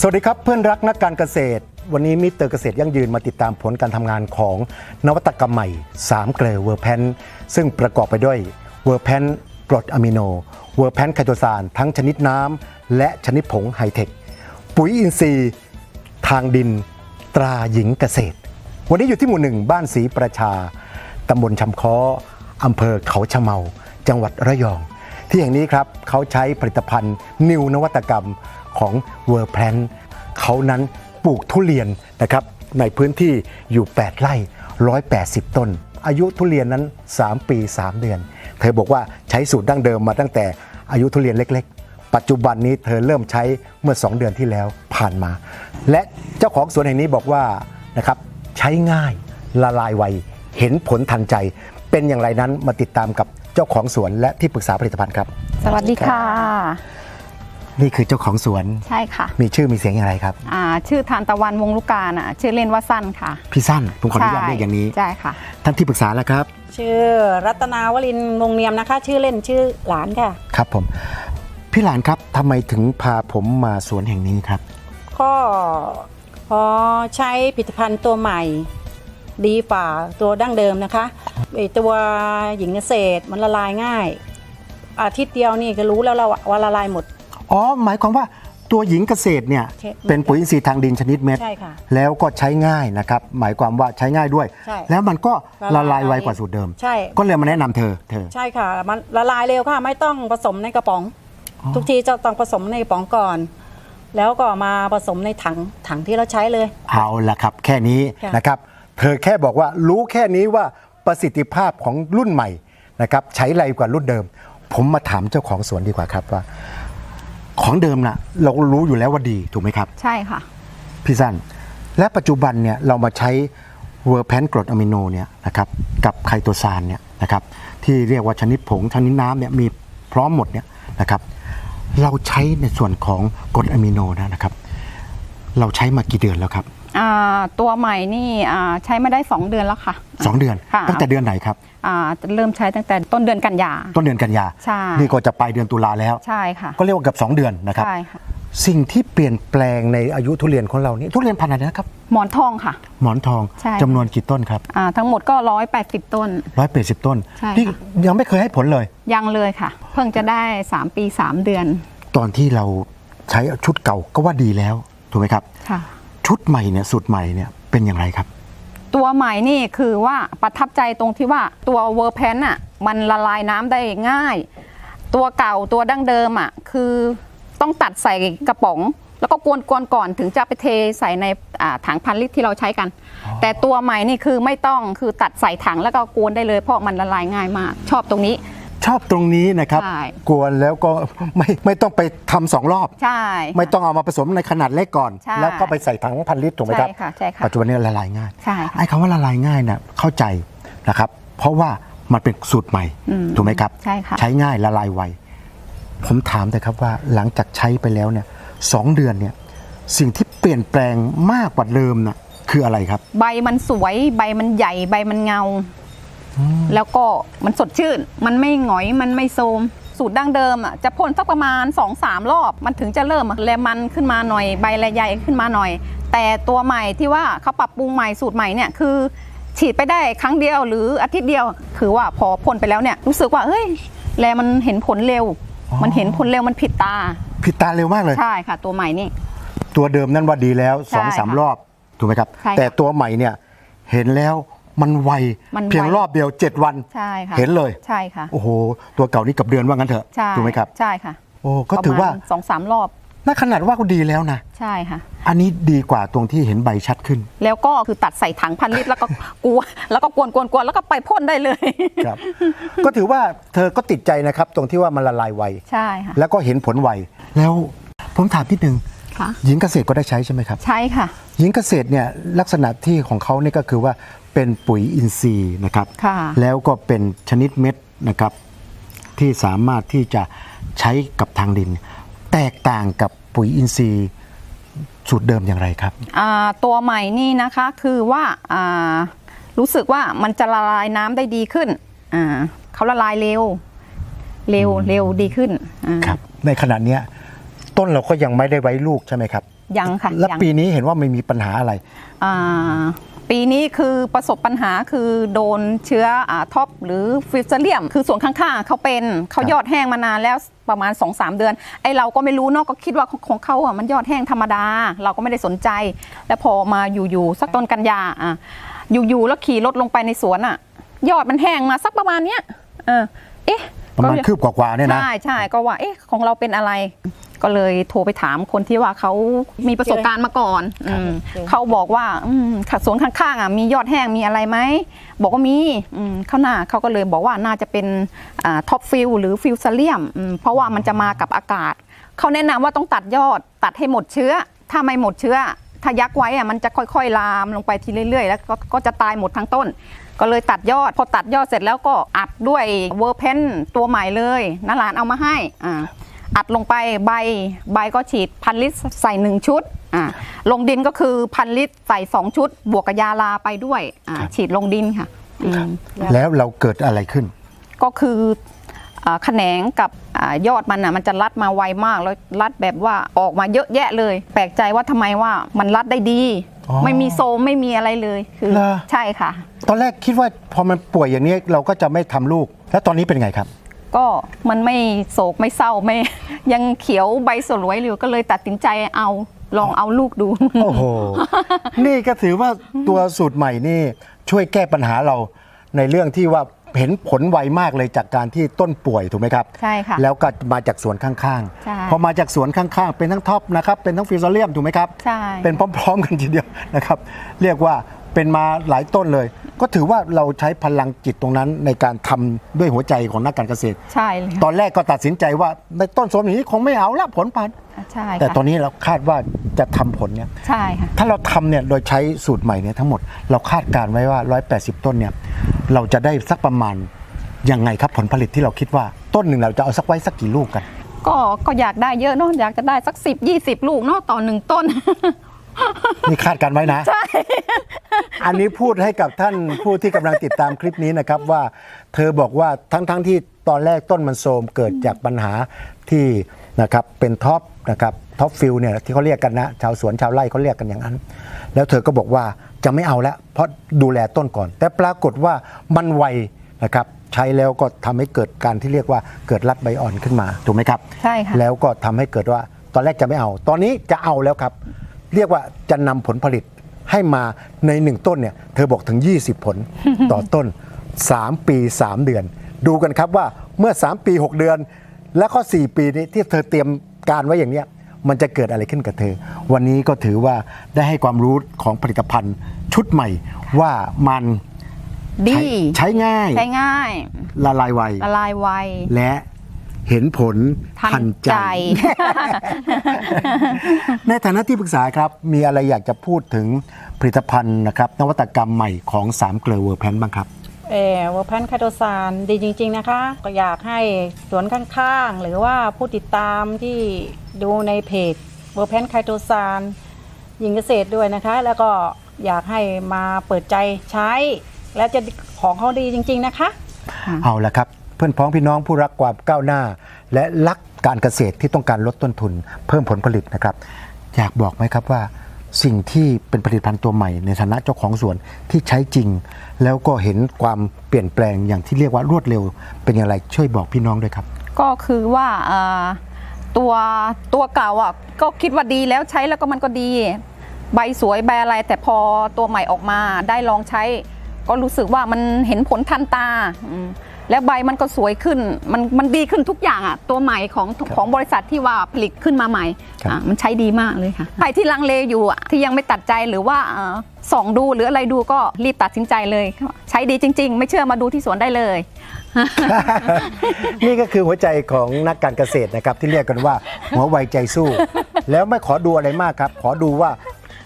สวัสดีครับเพื่อนรักนักการเกษตร วันนี้มิเตอร์เกษตรยั่งยืนมาติดตามผลการทำงานของนวัตกรรมใหม่ 3 เกลือเวอร์แพนซึ่งประกอบไปด้วยเวอร์แพนกรดอะมิโน เวอร์แพนไคโตซานทั้งชนิดน้ำและชนิดผงไฮเทค ปุ๋ยอินทรีย์ ทางดิน ตราหญิงเกษตร วันนี้อยู่ที่หมู่หนึ่งบ้านศรีประชาตำบลชำค้ออำเภอเขาชะเมา จังหวัดระยอง ที่แห่งนี้ครับเขาใช้ผลิตภัณฑ์นิวนวัตกรรม ของเวอร์แพนเขานั้นปลูกทุเรียนนะครับในพื้นที่อยู่ 8 ไร่ 180 ต้น อายุทุเรียนนั้น 3 ปี 3 เดือน เธอบอกว่าใช้สูตรดั้งเดิมมาตั้งแต่อายุทุเรียนเล็ก ๆ ปัจจุบันนี้เธอเริ่มใช้เมื่อ 2 เดือนที่แล้วผ่านมา และเจ้าของสวนแห่งนี้บอกว่านะครับใช้ง่ายละลายไวเห็นผลทันใจ เป็นอย่างไรนั้นมาติดตามกับเจ้าของสวนและที่ปรึกษาผลิตภัณฑ์ครับ สวัสดีค่ะ นี่คือเจ้าของสวน ใช่ค่ะ มีชื่อมีเสียงอย่างไรครับอ่าชื่อทานตะวันวงลูกกาน่ะชื่อเล่นว่าสั้นค่ะ พี่สั้นผมขออนุญาตเรียกอย่างนี้ ใช่ค่ะ ท่านที่ปรึกษาแล้วครับ ชื่อรัตนาวลินวงเนียมนะคะ ชื่อเล่นชื่อหลานค่ะ ครับผม พี่หลานครับทำไมถึงพาผมมาสวนแห่งนี้ครับ ก็พอใช้ผลิตภัณฑ์ตัวใหม่ ดีฝ่าตัวดั้งเดิมนะคะไอตัวหญิงเกษตรมันละลายง่าย อาทิตย์เดียวนี่ก็รู้แล้วเราว่าละลายหมด อ๋อ หมายความว่าตัวหญิงเกษตรเนี่ยใช่เป็นปุ๋ยอินทรีย์ทางดินชนิดเม็ด ใช่ค่ะแล้วก็ใช้ง่ายนะครับ หมายความว่าใช้ง่ายด้วย ใช่แล้วมันก็ละละลาลายยไวกว่าสูตรเดิม ใช่ ก็เลยมาแนะนำเธอเธอ ใช่ค่ะ มันละลายเร็วค่ะ ไม่ต้องผสมในกระป๋อง อ๋อ ทุกทีจะต้องผสมในกระป๋องก่อน แล้วก็มาผสมในถังถังที่เราใช้เลย เอาละครับ แค่นี้ค่ะ นะครับ เธอแค่บอกว่ารู้แค่นี้ว่าประสิทธิภาพของรุ่นใหม่นะครับใช้ไรกว่ารุ่นเดิม ผมมาถามเจ้าของสวนดีกว่าครับว่า ของเดิมนะเรารู้อยู่แล้วว่าดีถูกไหมครับ ใช่ค่ะ พี่สั้นและปัจจุบันเนี่ยเรามาใช้เวอร์แพนกรดอะมิโนเนี่ยนะครับกับไคโตซานเนี่ยนะครับที่เรียกว่าชนิดผงชนิดน้ำเนี่ยมีพร้อมหมดเนี่ยนะครับเราใช้ในส่วนของกรดอะมิโนนะนะครับ เราใช้มากี่เดือนแล้วครับ อ่าตัวใหม่นี่อ่าใช้มาได้ 2 เดือนแล้วค่ะสองเดือน ค่ะตั้งแต่เดือนไหนครับ อ่าเริ่มใช้ตั้งแต่ต้นเดือนกันยา ต้นเดือนกันยา ใช่ นี่ก็จะไปลายเดือนตุลาแล้ว ใช่ค่ะก็เรียกว่าเกับ2 เดือนนะครับ ใช่ค่ะสิ่งที่เปลี่ยนแปลงในอายุทุเรียนของเรานี่ทุเรียนพันธุ์อะไรนะครับ หมอนทองค่ะ หมอนทองใช่ จำนวนกี่ต้นครับอ่าทั้งหมดก็ 180 ต้น ร้อยแปดสิบต้น ใช่ค่ะที่ยังไม่เคยให้ผลเลย ยังเลยค่ะ เพิ่งจะได้ 3 ปี 3 เดือนตอนที่เราใช้ชุดเก่าก็ว่าดีแล้วถูกไหมครับ ค่ะ ชุดใหม่เนี่ยสูตรใหม่เนี่ยเป็นอย่างไรครับ ตัวใหม่นี่คือว่าประทับใจตรงที่ว่าตัวเวอร์แพนอะมันละลายน้ำได้ง่าย ตัวเก่าตัวดั้งเดิมอะคือต้องตัดใส่กระป๋อง แล้วก็กวนๆก่อนถึงจะไปเทใส่ในอ่าถังพันลิตรที่เราใช้กัน แต่ตัวใหม่นี่คือไม่ต้องคือตัดใส่ถังแล้วก็กวนได้เลย เพราะมันละลายง่ายมาก ชอบตรงนี้ ชอบตรงนี้นะครับ ใช่กวนแล้วก็ไม่ไม่ต้องไปทำสองรอบ ใช่ ไม่ต้องเอามาผสมในขนาดเล็กก่อน ใช่ แล้วก็ไปใส่ถังพันลิตรถูกไหมครับ ใช่ค่ะใช่ค่ะปัจจุบันนี้ละลายง่าย ใช่ค่ะ ไอ้คำว่าละลายง่ายเนี่ยเข้าใจนะครับ เพราะว่ามันเป็นสูตรใหม่ อืมถูกไหมครับ ใช่ค่ะ ใช้ง่ายละลายไว ผมถามแต่ครับว่าหลังจากใช้ไปแล้วเนี่ยสองเดือนเนี่ยสิ่งที่เปลี่ยนแปลงมากกว่าเดิมน่ะคืออะไรครับ ใบมันสวยใบมันใหญ่ใบมันเงา แล้วก็มันสดชื่น มันไม่หงอยมันไม่โทรมสูตรดั้งเดิมอะจะพ่นสักประมาณ 2-3 รอบ มันถึงจะเริ่มแลมันขึ้นมาหน่อยใบแลใหญ่ขึ้นมาหน่อย แต่ตัวใหม่ที่ว่าเขาปรับปรุงใหม่สูตรใหม่เนี่ยคือฉีดไปได้ครั้งเดียวหรืออาทิตย์เดียว คือว่าพอพ่นไปแล้วเนี่ยรู้สึกว่าเฮ้ยแลมันเห็นผลเร็วอ๋อมันเห็นผลเร็วมันผิดตา ผิดตาเร็วมากเลยใช่ค่ะ ตัวใหม่นี่ ตัวเดิมนั่นว่าดีแล้วสองใช่สามค่ะรอบถูกไหมครับใช่ค่ะแต่ตัวใหม่เนี่ยเห็นแล้ว มันไวมันไว เพียงรอบเดียว 7 วัน ใช่ค่ะเห็นเลย ใช่ค่ะโอ้โห ตัวเก่านี่กับเดือนว่างั้นเถอะใช่ถูกไหมครับ ใช่ค่ะโอ้ก็ถือว่าสองสามรอบน่าขนาดว่าก็ดีแล้วนะ ใช่ค่ะ อันนี้ดีกว่าตรงที่เห็นใบชัดขึ้น แล้วก็คือตัดใส่ถังพันลิตรแล้วก็กลัวแล้วก็กวนกวนกวนแล้วก็ไปพ่นได้เลย ครับ ก็ถือว่าเธอก็ติดใจนะครับ ตรงที่ว่ามันละลายไว ใช่ค่ะ แล้วก็เห็นผลไว แล้วผมถามนิดนึง ค่ะ หญิงเกษตรก็ได้ใช้ใช่ไหมครับ ใช่ค่ะ หญิงเกษตรเนี่ยลักษณะที่ของเขาเนี่ยก็คือว่าเป็นปุ๋ยอินทรีย์นะครับ ค่ะ แล้วก็เป็นชนิดเม็ดนะครับ ที่สามารถที่จะใช้กับทางดิน แตกต่างกับปุ๋ยอินทรีย์สูตรเดิมอย่างไรครับ อ่าตัวใหม่นี่นะคะคือว่าอ่ารู้สึกว่ามันจะละลายน้ำได้ดีขึ้นอ่าเขาละลายเร็ว เร็วเร็วดีขึ้นอ่า ครับในขณะเนี้ย ต้นเราก็ยังไม่ได้ไว้ลูกใช่ไหมครับ ยังค่ะและยังปีนี้เห็นว่าไม่มีปัญหาอะไร อ่าปีนี้คือประสบปัญหาคือโดนเชื้ออาท็อปหรือฟิวเซเลียม คือส่วนข้างๆเขาเป็นเขาครับยอดแห้งมานานแล้วประมาณ 2-3 เดือน ไอเราก็ไม่รู้เนอะก็คิดว่าของของเขาอะมันยอดแห้งธรรมดา เราก็ไม่ได้สนใจ แล้วพอมาอยู่ๆสักต้นกันยาอะอยู่ๆแล้วขี่รถลงไปในสวนอะ ยอดมันแห้งมาสักประมาณเนี้ยเออเอ๊ะประมาณก็คืบกว่าๆเนี่ยนะ ใช่ใช่ก็ว่าเอ๊ะของเราเป็นอะไร ก็เลยโทรไปถามคนที่ว่าเขามีประสบการณ์มาก่อนอืมเจอเขาบอกว่าอืมค่ะสวนข้างๆอะมียอดแห้งมีอะไรไหมบอกว่ามีอืมเขาหน้าเขาก็เลยบอกว่าน่าจะเป็นท็อปฟิลหรือฟิลซาเลียมเพราะว่ามันจะมากับอากาศเขาแนะนำว่าต้องตัดยอดตัดให้หมดเชื้อ ถ้าไม่หมดเชื้อ ถ้ายักไว้อะมันจะค่อยๆลามลงไปทีเรื่อยๆ แล้วก็ก็จะตายหมดทั้งต้น ก็เลยตัดยอด พอตัดยอดเสร็จแล้วก็อัดด้วยเวอร์เพนตัวใหม่เลยนาหลานเอามาให้อ่า อัดลงไปใบใบก็ฉีดพันลิตรใส่หนึ่งชุดอ่าลงดินก็คือพันลิตรใส่สองชุด บวกกับยาลาไปด้วยอ่าครับฉีดลงดินค่ะอืมแล้วเราเกิดอะไรขึ้น ก็คืออ่าแขนงกับอายอดมันอะมันจะรัดมาไวมากแล้วรัดแบบว่าออกมาเยอะแยะเลย แปลกใจว่าทำไมว่ามันรัดได้ดีอ๋อไม่มีโซมไม่มีอะไรเลยคือเหรอใช่ค่ะ ตอนแรกคิดว่าพอมันป่วยอย่างนี้เราก็จะไม่ทำลูก แล้วตอนนี้เป็นไงครับ ก็มันไม่โศกไม่เศร้าไม่ ยังเขียวใบสลวยอยู่ก็เลยตัดสินใจเอาลองเอาลูกดู โอ้โห นี่ก็ถือว่าตัวสูตรใหม่นี่ช่วยแก้ปัญหาเราในเรื่องที่ว่าเห็นผลไวมากเลยจากการที่ต้นป่วยถูกไหมครับใช่ค่ะแล้วก็มาจากสวนข้างใช่ ๆ พอมาจากสวนข้างๆ เป็นทั้งท็อปนะครับเป็นทั้งฟิวซาเลียมถูกไหมครับ ใช่ เป็นพร้อม ๆ กันทีเดียวนะครับ เรียกว่า เป็นมาหลายต้นเลย ก็ถือว่าเราใช้พลังจิตตรงนั้นในการทำด้วยหัวใจของนักการเกษตร ใช่เลยตอนแรกก็ตัดสินใจว่าในต้นสมอย่างนี้คงไม่เอาละผลพันธุ์ใช่แต่ค่ะตอนนี้เราคาดว่าจะทำผลเนี่ยใช่ค่ะถ้าเราทำเนี่ยโดยใช้สูตรใหม่เนี่ยทั้งหมดเราคาดการณ์ไว้ว่า 180 ต้นเนี่ยเราจะได้สักประมาณยังไงครับผลผลิตที่เราคิดว่าต้นหนึ่งเราจะเอาสักไว้สักกี่ลูกกัน ก็ก็อยากได้เยอะเนาะอยากจะได้สัก 10 20 ลูกเนาะต่อหนึ่งต้น นี่คาดการณ์ไว้นะ ใช่ อันนี้พูดให้กับท่านผู้ที่กำลังติดตามคลิปนี้นะครับว่า เธอบอกว่าทั้งๆทที่ตอนแรกต้นมันโทรมเกิดจากปัญหาที่นะครับเป็นท็อปนะครับท็อปฟิลเนี่ยที่เขาเรียกกันนะ ชาวสวนชาวไร่เขาเรียกกันอย่างนั้น แล้วเธอก็บอกว่าจะไม่เอาแล้วเพราะดูแลต้นก่อน แต่ปรากฏว่ามันไวนะครับใช้แล้วก็ทำให้เกิดการที่เรียกว่าเกิดรัดใบอ่อนขึ้นมาถูกไหมครับ ใช่ค่ะ แล้วก็ทำให้เกิดว่าตอนแรกจะไม่เอา ตอนนี้จะเอาแล้วครับ เรียกว่าจะนำผลผลิตให้มาในหนึ่งต้นเนี่ยเธอบอกถึง 20 ผลต่อต้น 3 ปี 3 เดือน ดูกันครับว่าเมื่อ 3 ปี 6 เดือน แล้วก็4ปีนี้ที่เธอเตรียมการไว้อย่างเนี้ยมันจะเกิดอะไรขึ้นกับเธอ วันนี้ก็ถือว่าได้ให้ความรู้ของผลิตภัณฑ์ชุดใหม่ว่ามันดีใช้ใช้ง่าย ใช้ง่าย ละลายไวละลายไวและ เห็นผลทันใจ ในฐานะที่ปรึกษาครับ มีอะไรอยากจะพูดถึงผลิตภัณฑ์นะครับ นวัตกรรมใหม่ของ3เกลือเวอร์แพนบ้างครับเออเวอร์แพนคาโตซานดีจริง ๆ นะคะ ก็อยากให้สวนข้างๆ หรือว่าผู้ติดตามที่ดูในเพจเวอร์แพนคาโตซานยิงเกษตรด้วยนะคะ แล้วก็อยากให้มาเปิดใจใช้ และจะของเขาดีจริง ๆ นะคะ เอาละครับเพื่อนพ้องพี่น้องผู้รักความก้าวหน้า และรักการเกษตรที่ต้องการลดต้นทุน เพิ่มผลผลิตนะครับ อยากบอกไหมครับว่าสิ่งที่เป็นผลิตภัณฑ์ตัวใหม่ในฐานะเจ้าของสวนที่ใช้จริง แล้วก็เห็นความเปลี่ยนแปลงอย่างที่เรียกว่ารวดเร็ว เป็นอย่างไรช่วยบอกพี่น้องด้วยครับ ก็คือว่าตัวตัวเก่าอะก็คิดว่าดีแล้วใช้แล้วก็มันก็ดี ใบสวยใบอะไร แต่พอตัวใหม่ออกมาได้ลองใช้ ก็รู้สึกว่ามันเห็นผลทันตาอื แล้วใบมันก็สวยขึ้น มันมันดีขึ้นทุกอย่างอะตัวใหม่ของของบริษัทที่ว่าผลิตขึ้นมาใหม่ครับอะมันใช้ดีมากเลยค่ะใครที่ลังเลอยู่อะที่ยังไม่ตัดใจหรือว่าเอ่อส่องดูหรืออะไรดูก็รีบตัดสินใจเลย ใช้ดีจริง ๆ ไม่เชื่อมาดูที่สวนได้เลย นี่ก็คือหัวใจของนักการเกษตรนะครับที่เรียกกันว่าหัวไวใจสู้ แล้วไม่ขอดูอะไรมากครับ ขอดูว่า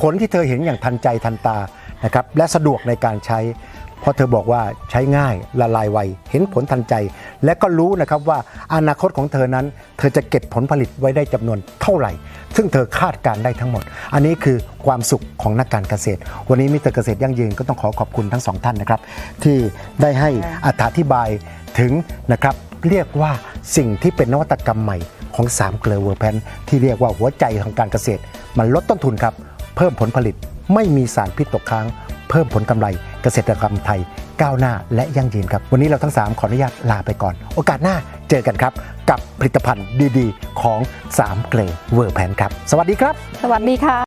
ผลที่เธอเห็นอย่างทันใจทันตานะครับและสะดวกในการใช้ เพราะเธอบอกว่าใช้ง่ายละลายไวเห็นผลทันใจ และก็รู้นะครับว่าอนาคตของเธอนั้น เธอจะเก็บผลผลิตไว้ได้จำนวนเท่าไหร่ ซึ่งเธอคาดการได้ทั้งหมด อันนี้คือความสุขของนักการเกษตร วันนี้มิสเตอร์เกษตรยั่งยืนก็ต้องขอขอบคุณทั้งสองท่านนะครับ ที่ได้ให้อธิบายถึงนะครับเรียกว่าสิ่งที่เป็นนวัตกรรมใหม่ของ3เกลือเวอร์แพนที่เรียกว่าหัวใจของการเกษตร มันลดต้นทุนครับ เพิ่มผลผลิตไม่มีสารพิษตกค้าง เพิ่มผลกำไรเกษตรกรรมไทยก้าวหน้าและยั่งยืนครับ วันนี้เราทั้ง 3 ขออนุญาตลาไปก่อน โอกาสหน้าเจอกันครับ กับผลิตภัณฑ์ดีๆ ของ3เกลือเวอร์แพนครับ สวัสดีครับ สวัสดีค่ะ